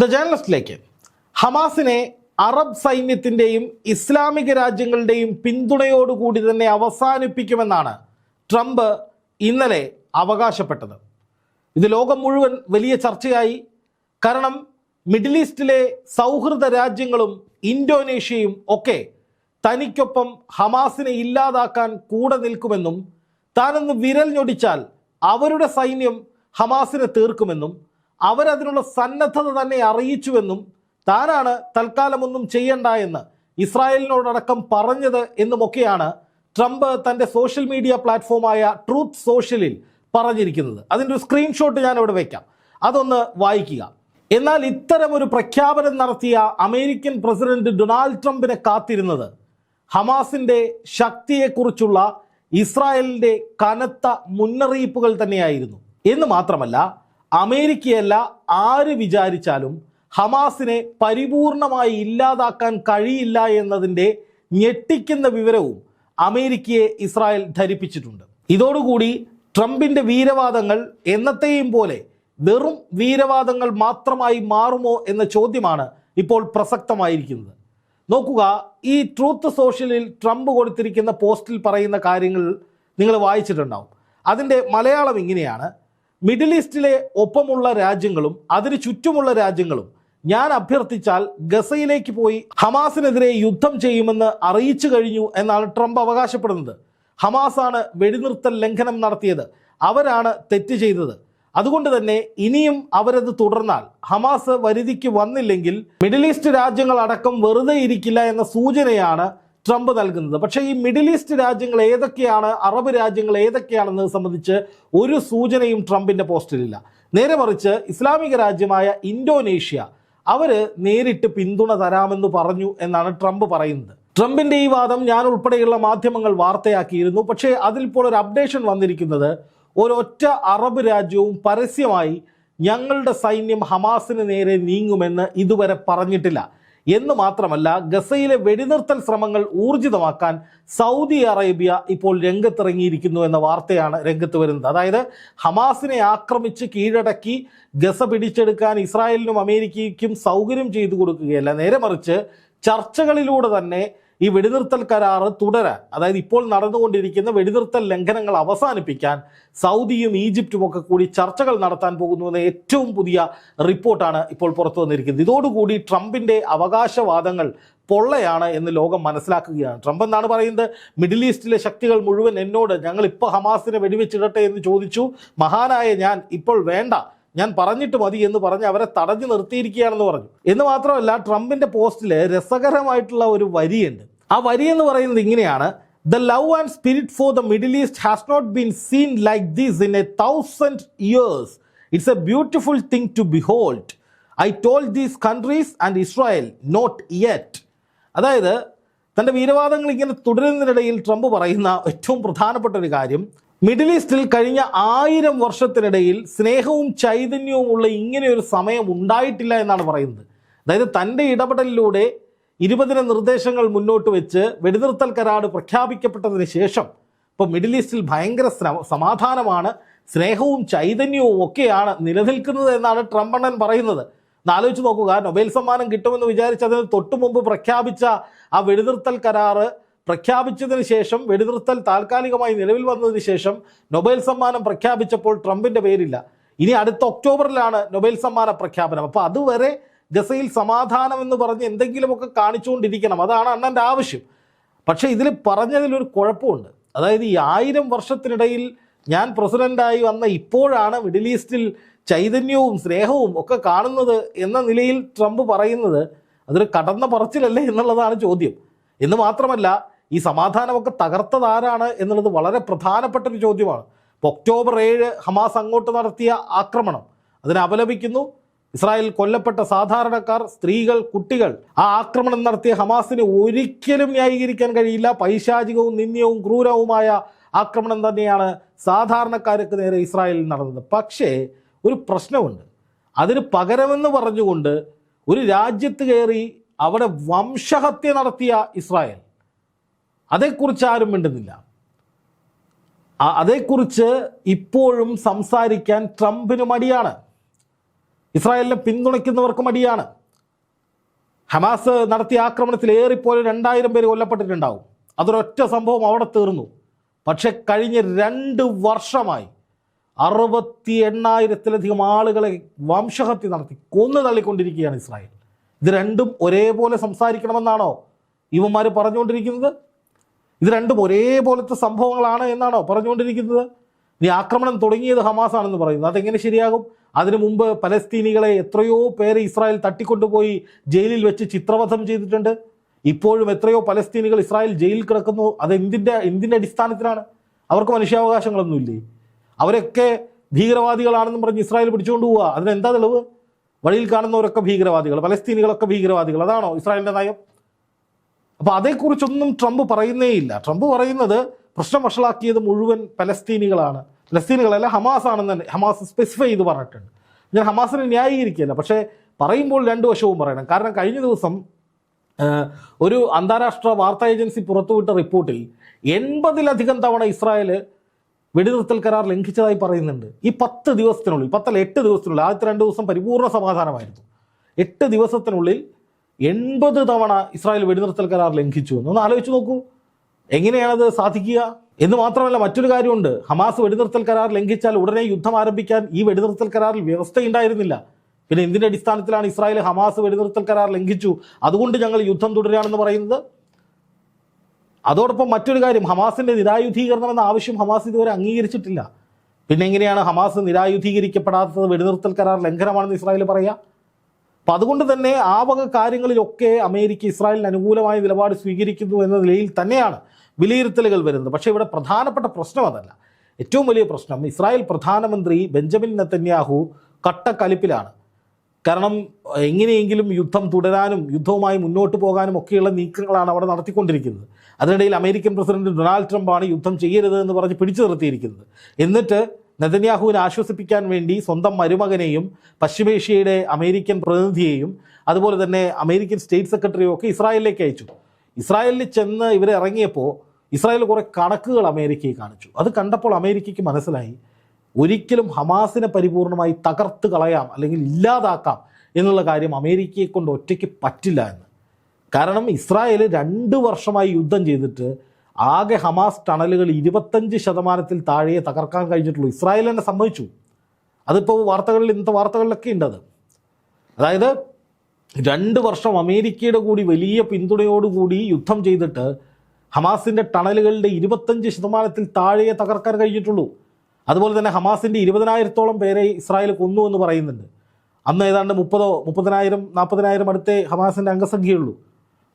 The ജേർണലിസ്റ്റിലേക്ക് ഹമാസിനെ Arab സൈന്യത്തിന്റെയും ഇസ്ലാമിക രാജ്യങ്ങളുടെയും പിന്തുണയോടുകൂടി തന്നെ അവസാനിപ്പിക്കുമെന്നാണ് ട്രംപ് ഇന്നലെ അവകാശപ്പെട്ടത്. ഇത് ലോകം മുഴുവൻ വലിയ ചർച്ചയായി. കാരണം മിഡിൽ ഈസ്റ്റിലെ സൗഹൃദ രാജ്യങ്ങളും ഇന്തോനേഷ്യയും ഒക്കെ തനിക്കൊപ്പം ഹമാസിനെ ഇല്ലാതാക്കാൻ കൂടെ നിൽക്കുമെന്നും താനൊന്ന് വിരൽ ഞൊടിച്ചാൽ അവരുടെ സൈന്യം ഹമാസിനെ തീർക്കുമെന്നും അവരതിനുള്ള സന്നദ്ധത തന്നെ അറിയിച്ചുവെന്നും താനാണ് തൽക്കാലമൊന്നും ചെയ്യണ്ട എന്ന് ഇസ്രായേലിനോടടക്കം പറഞ്ഞത് എന്നുമൊക്കെയാണ് ട്രംപ് തന്റെ സോഷ്യൽ മീഡിയ പ്ലാറ്റ്ഫോമായ ട്രൂത്ത് സോഷ്യലിൽ പറഞ്ഞിരിക്കുന്നത്. അതിന്റെ ഒരു സ്ക്രീൻഷോട്ട് ഞാൻ ഇവിടെ വയ്ക്കാം അതൊന്ന് വായിക്കുക. എന്നാൽ ഇത്തരം ഒരു പ്രഖ്യാപനം നടത്തിയ അമേരിക്കൻ പ്രസിഡന്റ് ഡൊണാൾഡ് ട്രംപിനെ കാത്തിരുന്നത് ഹമാസിന്റെ ശക്തിയെക്കുറിച്ചുള്ള ഇസ്രായേലിന്റെ കനത്ത മുന്നറിയിപ്പുകൾ തന്നെയായിരുന്നു. എന്ന് മാത്രമല്ല അമേരിക്കയല്ല ആര് വിചാരിച്ചാലും ഹമാസിനെ പരിപൂർണമായി ഇല്ലാതാക്കാൻ കഴിയില്ല എന്നതിന്റെ ഞെട്ടിക്കുന്ന വിവരവും അമേരിക്കയെ ഇസ്രായേൽ ധരിപ്പിച്ചിട്ടുണ്ട്. ഇതോടുകൂടി ട്രംപിന്റെ വീരവാദങ്ങൾ എന്നത്തെയും പോലെ വെറും വീരവാദങ്ങൾ മാത്രമായി മാറുമോ എന്ന ചോദ്യമാണ് ഇപ്പോൾ പ്രസക്തമായിരിക്കുന്നത്. നോക്കുക ഈ ട്രൂത്ത് സോഷ്യലിൽ ട്രംപ് കൊടുത്തിരിക്കുന്ന പോസ്റ്റിൽ പറയുന്ന കാര്യങ്ങൾ നിങ്ങൾ വായിച്ചിട്ടുണ്ടാവും. അതിന്റെ മലയാളം ഇങ്ങനെയാണ്. മിഡിൽ ഈസ്റ്റിലെ ഒപ്പമുള്ള രാജ്യങ്ങളും അതിന് ചുറ്റുമുള്ള രാജ്യങ്ങളും ഞാൻ അഭ്യർത്ഥിച്ചാൽ ഗസയിലേക്ക് പോയി ഹമാസിനെതിരെ യുദ്ധം ചെയ്യുമെന്ന് അറിയിച്ചു കഴിഞ്ഞു എന്നാണ് ട്രംപ് അവകാശപ്പെടുന്നത്. ഹമാസാണ് വെടിനിർത്തൽ ലംഘനം നടത്തിയത്. അവരാണ് തെറ്റ് ചെയ്തത്. അതുകൊണ്ട് തന്നെ ഇനിയും അവരത് തുടർന്നാൽ ഹമാസ് വരുതിക്ക് വന്നില്ലെങ്കിൽ മിഡിൽ ഈസ്റ്റ് രാജ്യങ്ങളടക്കം വെറുതെ ഇരിക്കില്ല എന്ന സൂചനയാണ് ട്രംപ് നൽകുന്നത്. പക്ഷേ ഈ മിഡിൽ ഈസ്റ്റ് രാജ്യങ്ങൾ ഏതൊക്കെയാണ് അറബ് രാജ്യങ്ങൾ ഏതൊക്കെയാണെന്നത് സംബന്ധിച്ച് ഒരു സൂചനയും ട്രംപിന്റെ പോസ്റ്റിലില്ല. നേരെ മറിച്ച് ഇസ്ലാമിക രാജ്യമായ ഇന്തോനേഷ്യ അവർ നേരിട്ട് പിന്തുണ തരാമെന്ന് പറഞ്ഞു എന്നാണ് ട്രംപ് പറയുന്നത്. ട്രംപിന്റെ ഈ വാദം ഞാൻ ഉൾപ്പെടെയുള്ള മാധ്യമങ്ങൾ വാർത്തയാക്കിയിരുന്നു. പക്ഷേ അതിലിപ്പോൾ ഒരു അപ്ഡേഷൻ വന്നിരിക്കുന്നത് ഒരൊറ്റ അറബ് രാജ്യവും പരസ്യമായി ഞങ്ങളുടെ സൈന്യം ഹമാസിന് നേരെ നീങ്ങുമെന്ന് ഇതുവരെ പറഞ്ഞിട്ടില്ല. എന്ന് മാത്രമല്ല ഗസയിലെ വെടിനിർത്തൽ ശ്രമങ്ങൾ ഊർജിതമാക്കാൻ സൗദി അറേബ്യ ഇപ്പോൾ രംഗത്തിറങ്ങിയിരിക്കുന്നു എന്ന വാർത്തയാണ് രംഗത്ത് വരുന്നത്. അതായത് ഹമാസിനെ ആക്രമിച്ച് കീഴടക്കി ഗസ പിടിച്ചെടുക്കാൻ ഇസ്രായേലിനും അമേരിക്കയ്ക്കും സൗകര്യം ചെയ്തു കൊടുക്കുകയല്ല. നേരെ മറിച്ച് ചർച്ചകളിലൂടെ തന്നെ ഈ വെടിനിർത്തൽ കരാറ് തുടരാൻ അതായത് ഇപ്പോൾ നടന്നുകൊണ്ടിരിക്കുന്ന വെടിനിർത്തൽ ലംഘനങ്ങൾ അവസാനിപ്പിക്കാൻ സൗദിയും ഈജിപ്തും ഒക്കെ കൂടി ചർച്ചകൾ നടത്താൻ പോകുന്നുവെന്ന ഏറ്റവും പുതിയ റിപ്പോർട്ടാണ് ഇപ്പോൾ പുറത്തു വന്നിരിക്കുന്നത്. ഇതോടുകൂടി ട്രംപിന്റെ അവകാശവാദങ്ങൾ പൊള്ളയാണ് എന്ന് ലോകം മനസ്സിലാക്കുകയാണ്. ട്രംപ് എന്നാണ് പറയുന്നത്? മിഡിൽ ഈസ്റ്റിലെ ശക്തികൾ മുഴുവൻ എന്നോട് ഞങ്ങൾ ഇപ്പോൾ ഹമാസിനെ വെടിവെച്ചിടട്ടെ എന്ന് ചോദിച്ചു. മഹാനായ ഞാൻ ഇപ്പോൾ വേണ്ട ഞാൻ പറഞ്ഞിട്ട് മതി എന്ന് പറഞ്ഞ് അവരെ തടഞ്ഞു നിർത്തിയിരിക്കുകയാണെന്ന് പറഞ്ഞു. എന്ന് മാത്രമല്ല ട്രംപിന്റെ പോസ്റ്റിൽ രസകരമായിട്ടുള്ള ഒരു വരിയുണ്ട്. ആ വരി എന്ന് പറയുന്നത് ഇങ്ങനെയാണ്. The love and spirit for the Middle East has not been seen like these in a thousand years it's a beautiful thing to behold I told these countries and Israel not yet അതായത് തന്റെ വീരവാദങ്ങൾ ഇങ്ങനെ തുടരുന്നതിനിടയിൽ Trump പറയുന്ന ഏറ്റവും പ്രധാനപ്പെട്ട ഒരു കാര്യം middle ഈസ്റ്റിൽ കഴിഞ്ഞ ആയിരം വർഷത്തിനിടയിൽ സ്നേഹവും ചൈതന്യവും ഉള്ള ഇങ്ങനെയൊരു സമയം ഉണ്ടായിട്ടില്ല എന്നാണ് പറയുന്നത്. അതായത് തന്റെ ഇടപെടലിലൂടെ ഇരുപതിന നിർദ്ദേശങ്ങൾ മുന്നോട്ട് വെച്ച് വെടിനിർത്തൽ കരാട് പ്രഖ്യാപിക്കപ്പെട്ടതിന് ശേഷം ഇപ്പോൾ മിഡിൽ ഈസ്റ്റിൽ ഭയങ്കര സമാധാനമാണ് സ്നേഹവും ചൈതന്യവും ഒക്കെയാണ് നിലനിൽക്കുന്നത് എന്നാണ് ട്രംപ് അണ്ണൻ പറയുന്നത്. ആലോചിച്ച് നോക്കുക നൊബേൽ സമ്മാനം കിട്ടുമെന്ന് വിചാരിച്ച് അതിന് തൊട്ടു മുമ്പ് പ്രഖ്യാപിച്ച ആ വെടിനിർത്തൽ കരാറ് പ്രഖ്യാപിച്ചതിന് ശേഷം വെടിനിർത്തൽ താൽക്കാലികമായി നിലവിൽ വന്നതിന് ശേഷം നൊബേൽ സമ്മാനം പ്രഖ്യാപിച്ചപ്പോൾ ട്രംപിന്റെ പേരില്ല. ഇനി അടുത്ത ഒക്ടോബറിലാണ് നൊബേൽ സമ്മാന പ്രഖ്യാപനം. അപ്പോൾ അതുവരെ ഗസയിൽ സമാധാനം എന്ന് പറഞ്ഞ് എന്തെങ്കിലുമൊക്കെ കാണിച്ചുകൊണ്ടിരിക്കണം. അതാണ് അണ്ണന്റെ ആവശ്യം. പക്ഷേ ഇതിൽ പറഞ്ഞതിലൊരു കുഴപ്പമുണ്ട്. അതായത് ഈ ആയിരം വർഷത്തിനിടയിൽ ഞാൻ പ്രസിഡന്റായി വന്ന ഇപ്പോഴാണ് മിഡിൽ ഈസ്റ്റിൽ ചൈതന്യവും സ്നേഹവും ഒക്കെ കാണുന്നത് എന്ന നിലയിൽ ട്രംപ് പറയുന്നത് അതൊരു കടന്ന പറച്ചിലല്ലേ എന്നുള്ളതാണ് ചോദ്യം. എന്ന് മാത്രമല്ല ഈ സമാധാനമൊക്കെ തകർത്തത് ആരാണ് എന്നുള്ളത് വളരെ പ്രധാനപ്പെട്ട ഒരു ചോദ്യമാണ്. ഇപ്പോൾ ഒക്ടോബർ ഏഴ് ഹമാസ് അങ്ങോട്ട് നടത്തിയ ആക്രമണം. അതിനെ അപലപിക്കുന്നു. ഇസ്രായേൽ കൊല്ലപ്പെട്ട സാധാരണക്കാർ സ്ത്രീകൾ കുട്ടികൾ ആ ആക്രമണം നടത്തിയ ഹമാസിനെ ഒരിക്കലും ന്യായീകരിക്കാൻ കഴിയില്ല. പൈശാചികവും നിന്ദ്യവും ക്രൂരവുമായ ആക്രമണം തന്നെയാണ് സാധാരണക്കാർക്ക് നേരെ ഇസ്രായേലിൽ നടന്നത്. പക്ഷേ ഒരു പ്രശ്നമുണ്ട്. അതിന് പകരമെന്ന് പറഞ്ഞുകൊണ്ട് ഒരു രാജ്യത്ത് കയറി അവിടെ വംശഹത്യ നടത്തിയ ഇസ്രായേൽ. അതേക്കുറിച്ച് ആരും മിണ്ടുന്നില്ല. അതേക്കുറിച്ച് ഇപ്പോഴും സംസാരിക്കാൻ ട്രംപിന് മടിയാണ്. ഇസ്രായേലിനെ പിന്തുണയ്ക്കുന്നവർക്ക് മടിയാണ്. ഹമാസ് നടത്തിയ ആക്രമണത്തിൽ ഏറിപ്പോലും രണ്ടായിരം പേര് കൊല്ലപ്പെട്ടിട്ടുണ്ടാവും. അതൊരൊറ്റ സംഭവം അവിടെ തീർന്നു. പക്ഷെ കഴിഞ്ഞ രണ്ട് വർഷമായി അറുപത്തി എണ്ണായിരത്തിലധികം ആളുകളെ വംശഹത്യ നടത്തി കൊന്നു തള്ളിക്കൊണ്ടിരിക്കുകയാണ് ഇസ്രായേൽ. ഇത് രണ്ടും ഒരേപോലെ സംസാരിക്കണമെന്നാണോ ഇവന്മാർ പറഞ്ഞുകൊണ്ടിരിക്കുന്നത്? ഇത് രണ്ടും ഒരേപോലത്തെ സംഭവങ്ങളാണ് എന്നാണോ പറഞ്ഞുകൊണ്ടിരിക്കുന്നത്? ഇനി ആക്രമണം തുടങ്ങിയത് ഹമാസ് ആണെന്ന് പറയുന്നു. അതെങ്ങനെ ശരിയാകും? അതിനു മുമ്പ് പലസ്തീനികളെ എത്രയോ പേരെ ഇസ്രായേൽ തട്ടിക്കൊണ്ടുപോയി ജയിലിൽ വെച്ച് ചിത്രവധം ചെയ്തിട്ടുണ്ട്. ഇപ്പോഴും എത്രയോ പലസ്തീനികൾ ഇസ്രായേൽ ജയിലിൽ കിടക്കുന്നു. അത് എന്തിന്റെ എന്തിന്റെ അടിസ്ഥാനത്തിലാണ്? അവർക്ക് മനുഷ്യാവകാശങ്ങളൊന്നുമില്ലേ? അവരൊക്കെ ഭീകരവാദികളാണെന്നും പറഞ്ഞ് ഇസ്രായേൽ പിടിച്ചുകൊണ്ട് പോവുക അതിനെന്താ തെളിവ്? വഴിയിൽ കാണുന്നവരൊക്കെ ഭീകരവാദികൾ പലസ്തീനികളൊക്കെ ഭീകരവാദികൾ. അതാണോ ഇസ്രായേലിന്റെ നയം? അപ്പോൾ അതേക്കുറിച്ചൊന്നും ട്രംപ് പറയുന്നേയില്ല. ട്രംപ് പറയുന്നത് പ്രശ്നം വഷളാക്കിയത് മുഴുവൻ പലസ്തീനികളാണ്. പലസ്തീനികളല്ല ഹമാസ് ആണെന്ന് തന്നെ. ഹമാസ് സ്പെസിഫൈ ചെയ്ത് പറഞ്ഞിട്ടുണ്ട്. ഞാൻ ഹമാസിനെ ന്യായീകരിക്കുകയല്ല പക്ഷേ പറയുമ്പോൾ രണ്ട് വശവും പറയണം. കാരണം കഴിഞ്ഞ ദിവസം ഒരു അന്താരാഷ്ട്ര വാർത്താ ഏജൻസി പുറത്തുവിട്ട റിപ്പോർട്ടിൽ എൺപതിലധികം തവണ ഇസ്രായേൽ വെടിനിർത്തൽ കരാർ ലംഘിച്ചതായി പറയുന്നുണ്ട്. ഈ പത്ത് ദിവസത്തിനുള്ളിൽ പത്തല്ല എട്ട് ദിവസത്തിനുള്ളിൽ ആദ്യത്തെ രണ്ട് ദിവസം പരിപൂർണ സമാധാനമായിരുന്നു. എട്ട് ദിവസത്തിനുള്ളിൽ എൺപത് തവണ ഇസ്രായേൽ വെടിനിർത്തൽ കരാർ ലംഘിച്ചു എന്ന് ഒന്ന് ആലോചിച്ച് നോക്കൂ. എങ്ങനെയാണത് സാധിക്കുക? എന്ന് മാത്രമല്ല മറ്റൊരു കാര്യമുണ്ട്. ഹമാസ് വെടിനിർത്തൽ കരാർ ലംഘിച്ചാൽ ഉടനെ യുദ്ധം ആരംഭിക്കാൻ ഈ വെടിനിർത്തൽ കരാറിൽ വ്യവസ്ഥയുണ്ടായിരുന്നില്ല. പിന്നെ എന്തിന്റെ അടിസ്ഥാനത്തിലാണ് ഇസ്രായേൽ ഹമാസ് വെടിനിർത്തൽ കരാർ ലംഘിച്ചു? അതുകൊണ്ട് ഞങ്ങൾ യുദ്ധം തുടരുകയാണെന്ന് പറയുന്നത്? അതോടൊപ്പം മറ്റൊരു കാര്യം ഹമാസിന്റെ നിരായുധീകരണം എന്ന ആവശ്യം ഹമാസ് ഇതുവരെ അംഗീകരിച്ചിട്ടില്ല. പിന്നെ എങ്ങനെയാണ് ഹമാസ് നിരായുധീകരിക്കപ്പെടാത്തത്? വെടിനിർത്തൽ കരാർ ലംഘനമാണെന്ന് ഇസ്രായേൽ പറയുക അപ്പം അതുകൊണ്ട് തന്നെ ആ വക കാര്യങ്ങളിലൊക്കെ അമേരിക്ക ഇസ്രായേലിന് അനുകൂലമായ നിലപാട് സ്വീകരിക്കുന്നു എന്ന നിലയിൽ തന്നെയാണ് വിലയിരുത്തലുകൾ വരുന്നത്. പക്ഷേ ഇവിടെ പ്രധാനപ്പെട്ട പ്രശ്നം അതല്ല. ഏറ്റവും വലിയ പ്രശ്നം ഇസ്രായേൽ പ്രധാനമന്ത്രി ബെഞ്ചമിൻ നെത്തന്യാഹു കട്ടക്കലിപ്പിലാണ്. കാരണം എങ്ങനെയെങ്കിലും യുദ്ധം തുടരാനും യുദ്ധവുമായി മുന്നോട്ട് പോകാനും ഒക്കെയുള്ള നീക്കങ്ങളാണ് അവിടെ നടത്തിക്കൊണ്ടിരിക്കുന്നത്. അതിനിടയിൽ അമേരിക്കൻ പ്രസിഡന്റ് ഡൊണാൾഡ് ട്രംപാണ് യുദ്ധം ചെയ്യരുത് എന്ന് പറഞ്ഞ് പിടിച്ചു നിർത്തിയിരിക്കുന്നത്. എന്നിട്ട് നെതന്യാഹുവിനെ ആശ്വസിപ്പിക്കാൻ വേണ്ടി സ്വന്തം മരുമകനെയും പശ്ചിമേഷ്യയുടെ അമേരിക്കൻ പ്രതിനിധിയെയും അതുപോലെ തന്നെ അമേരിക്കൻ സ്റ്റേറ്റ് സെക്രട്ടറിയും ഒക്കെ ഇസ്രായേലിലേക്ക് അയച്ചു. ഇസ്രായേലിൽ ചെന്ന് ഇവർ ഇറങ്ങിയപ്പോൾ ഇസ്രായേൽ കുറേ കണക്കുകൾ അമേരിക്കയെ കാണിച്ചു. അത് കണ്ടപ്പോൾ അമേരിക്കയ്ക്ക് മനസ്സിലായി ഒരിക്കലും ഹമാസിനെ പരിപൂർണമായി തകർത്ത് കളയാം അല്ലെങ്കിൽ ഇല്ലാതാക്കാം എന്നുള്ള കാര്യം അമേരിക്കയെ കൊണ്ട് ഒറ്റയ്ക്ക് പറ്റില്ല എന്ന്. കാരണം ഇസ്രായേൽ രണ്ട് വർഷമായി യുദ്ധം ചെയ്തിട്ട് ആകെ ഹമാസ് ടണലുകൾ ഇരുപത്തഞ്ച് ശതമാനത്തിൽ താഴെയെ തകർക്കാൻ കഴിഞ്ഞിട്ടുള്ളൂ. ഇസ്രായേൽ തന്നെ സംഭവിച്ചു അതിപ്പോൾ വാർത്തകളിൽ ഇന്നത്തെ വാർത്തകളിലൊക്കെ ഉണ്ട് അത്. അതായത് രണ്ട് വർഷം അമേരിക്കയുടെ കൂടി വലിയ പിന്തുണയോടുകൂടി യുദ്ധം ചെയ്തിട്ട് ഹമാസിന്റെ ടണലുകളുടെ ഇരുപത്തഞ്ച് ശതമാനത്തിൽ താഴെയെ തകർക്കാൻ കഴിഞ്ഞിട്ടുള്ളൂ. അതുപോലെ തന്നെ ഹമാസിന്റെ ഇരുപതിനായിരത്തോളം പേരെ ഇസ്രായേൽ കൊന്നു എന്ന് പറയുന്നുണ്ട്. അന്ന് ഏതാണ്ട് മുപ്പതോ മുപ്പതിനായിരം നാൽപ്പതിനായിരം അടുത്തേ ഹമാസിന്റെ അംഗസംഖ്യയുള്ളൂ.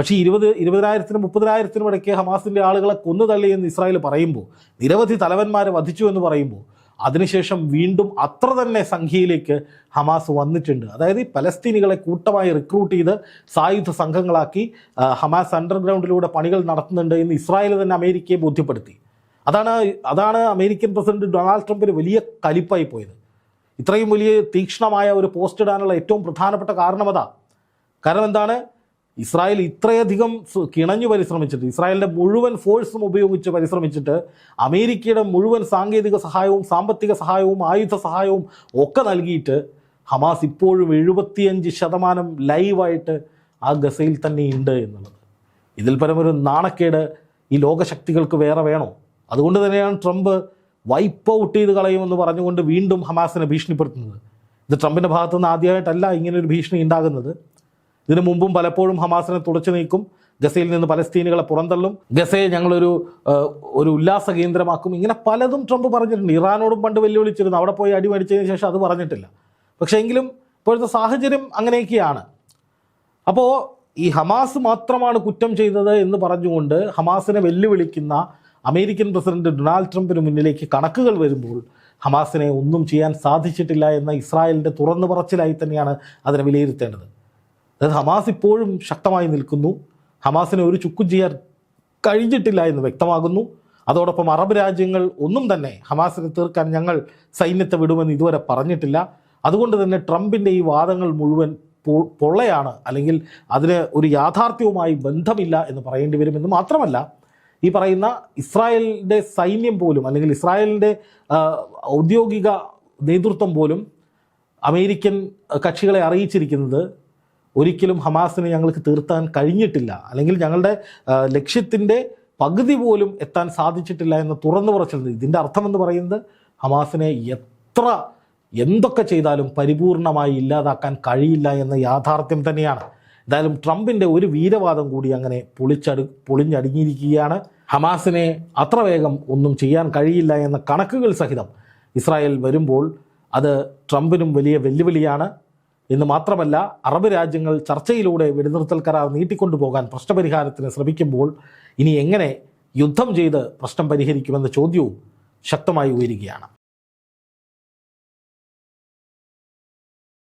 പക്ഷേ ഇരുപത് ഇരുപതിനായിരത്തിനും മുപ്പതിനായിരത്തിനും ഇടയ്ക്ക് ഹമാസിന്റെ ആളുകളെ കൊന്നു തള്ളി എന്ന് ഇസ്രായേൽ പറയുമ്പോൾ നിരവധി തലവന്മാരെ വധിച്ചു എന്ന് പറയുമ്പോൾ അതിനുശേഷം വീണ്ടും അത്ര തന്നെ സംഖ്യയിലേക്ക് ഹമാസ് വന്നിട്ടുണ്ട്. അതായത് ഈ പലസ്തീനികളെ കൂട്ടമായി റിക്രൂട്ട് ചെയ്ത് സായുധ സംഘങ്ങളാക്കി ഹമാസ് അണ്ടർഗ്രൗണ്ടിലൂടെ പണികൾ നടത്തുന്നുണ്ട് എന്ന് ഇസ്രായേൽ തന്നെ അമേരിക്കയെ ബോധ്യപ്പെടുത്തി. അതാണ് അതാണ് അമേരിക്കൻ പ്രസിഡന്റ് ഡൊണാൾഡ് ട്രംപിന് വലിയ കലിപ്പായി പോയത്. ഇത്രയും വലിയ തീക്ഷ്ണമായ ഒരു പോസ്റ്റ് ഇടാനുള്ള ഏറ്റവും പ്രധാനപ്പെട്ട കാരണം അതാ. കാരണം എന്താണ്? ഇസ്രായേൽ ഇത്രയധികം കിണഞ്ഞു പരിശ്രമിച്ചിട്ട് ഇസ്രായേലിന്റെ മുഴുവൻ ഫോഴ്സും ഉപയോഗിച്ച് പരിശ്രമിച്ചിട്ട് അമേരിക്കയുടെ മുഴുവൻ സാങ്കേതിക സഹായവും സാമ്പത്തിക സഹായവും ആയുധ സഹായവും ഒക്കെ നൽകിയിട്ട് ഹമാസ് ഇപ്പോഴും എഴുപത്തിയഞ്ച് ശതമാനം ലൈവായിട്ട് ആ ഗസയിൽ തന്നെ ഉണ്ട് എന്നുള്ളത്. ഇതിൽ പരമൊരു നാണക്കേട് ഈ ലോകശക്തികൾക്ക് വേറെ വേണോ? അതുകൊണ്ട് തന്നെയാണ് ട്രംപ് വൈപ്പ് ഔട്ട് ചെയ്ത് കളയുമെന്ന് പറഞ്ഞുകൊണ്ട് വീണ്ടും ഹമാസിനെ ഭീഷണിപ്പെടുത്തുന്നത്. ഇത് ട്രംപിന്റെ ഭാഗത്തുനിന്ന് ആദ്യമായിട്ടല്ല ഇങ്ങനെ ഒരു ഭീഷണി ഉണ്ടാകുന്നത്. ഇതിനു മുമ്പും പലപ്പോഴും ഹമാസിനെ തുടച്ചു നീക്കും ഗസയിൽ നിന്ന് പലസ്തീനുകളെ പുറന്തള്ളും ഗസയെ ഞങ്ങളൊരു ഒരു ഉല്ലാസ കേന്ദ്രമാക്കും. ഇങ്ങനെ പലതും ട്രംപ് പറഞ്ഞിട്ടുണ്ട്. ഇറാനോടും പണ്ട് വെല്ലുവിളിച്ചിരുന്നു. അവിടെ പോയി അടിമടിച്ചതിന് ശേഷം അത് പറഞ്ഞിട്ടില്ല. പക്ഷേ എങ്കിലും ഇപ്പോഴത്തെ സാഹചര്യം അങ്ങനെയൊക്കെയാണ്. അപ്പോൾ ഈ ഹമാസ് മാത്രമാണ് കുറ്റം ചെയ്തത് എന്ന് പറഞ്ഞുകൊണ്ട് ഹമാസിനെ വെല്ലുവിളിക്കുന്ന അമേരിക്കൻ പ്രസിഡന്റ് ഡൊണാൾഡ് ട്രംപിന് മുന്നിലേക്ക് കണക്കുകൾ വരുമ്പോൾ ഹമാസിനെ ഒന്നും ചെയ്യാൻ സാധിച്ചിട്ടില്ല എന്ന ഇസ്രായേലിന്റെ തുറന്നു പറച്ചിലായി തന്നെയാണ് അതിനെ വിലയിരുത്തേണ്ടത്. അതായത് ഹമാസ് ഇപ്പോഴും ശക്തമായി നിൽക്കുന്നു. ഹമാസിനെ ഒരു ചുക്കും ചെയ്യാൻ കഴിഞ്ഞിട്ടില്ല എന്ന് വ്യക്തമാകുന്നു. അതോടൊപ്പം അറബ് രാജ്യങ്ങൾ ഒന്നും തന്നെ ഹമാസിനെ തീർക്കാൻ ഞങ്ങൾ സൈന്യത്തെ വിടുമെന്ന് ഇതുവരെ പറഞ്ഞിട്ടില്ല. അതുകൊണ്ട് തന്നെ ട്രംപിന്റെ ഈ വാദങ്ങൾ മുഴുവൻ പൊള്ളയാണ്. അല്ലെങ്കിൽ അതിന് ഒരു യാഥാർത്ഥ്യവുമായി ബന്ധമില്ല എന്ന് പറയേണ്ടി വരുമെന്ന് മാത്രമല്ല ഈ പറയുന്ന ഇസ്രായേലിന്റെ സൈന്യം പോലും അല്ലെങ്കിൽ ഇസ്രായേലിന്റെ ഔദ്യോഗിക നേതൃത്വം പോലും അമേരിക്കൻ കക്ഷികളെ അറിയിച്ചിരിക്കുന്നത് ഒരിക്കലും ഹമാസിനെ ഞങ്ങൾക്ക് തീർത്താൻ കഴിഞ്ഞിട്ടില്ല. അല്ലെങ്കിൽ ഞങ്ങളുടെ ലക്ഷ്യത്തിന്റെ പകുതി പോലും എത്താൻ സാധിച്ചിട്ടില്ല എന്ന് തുറന്നു പറച്ചിരുന്നത് ഇതിന്റെ അർത്ഥമെന്ന് പറയുന്നത് ഹമാസിനെ എത്ര എന്തൊക്കെ ചെയ്താലും പരിപൂർണമായി ഇല്ലാതാക്കാൻ കഴിയില്ല എന്ന യാഥാർത്ഥ്യം തന്നെയാണ്. എന്തായാലും ട്രംപിന്റെ ഒരു വീരവാദം കൂടി അങ്ങനെ പൊളിച്ചടു പൊളിഞ്ഞടുങ്ങിയിരിക്കുകയാണ്. ഹമാസിനെ അത്ര വേഗം ഒന്നും ചെയ്യാൻ കഴിയില്ല എന്ന കണക്കുകൾ സഹിതം ഇസ്രായേൽ വരുമ്പോൾ അത് ട്രംപിനും വലിയ വെല്ലുവിളിയാണ്. എന്ന് മാത്രമല്ല അറബ് രാജ്യങ്ങൾ ചർച്ചയിലൂടെ വെടിനിർത്തൽ കരാർ നീട്ടിക്കൊണ്ടുപോകാൻ പ്രശ്നപരിഹാരത്തിന് ശ്രമിക്കുമ്പോൾ ഇനി എങ്ങനെ യുദ്ധം ചെയ്ത് പ്രശ്നം പരിഹരിക്കുമെന്ന ചോദ്യവും ശക്തമായി ഉയരുകയാണ്.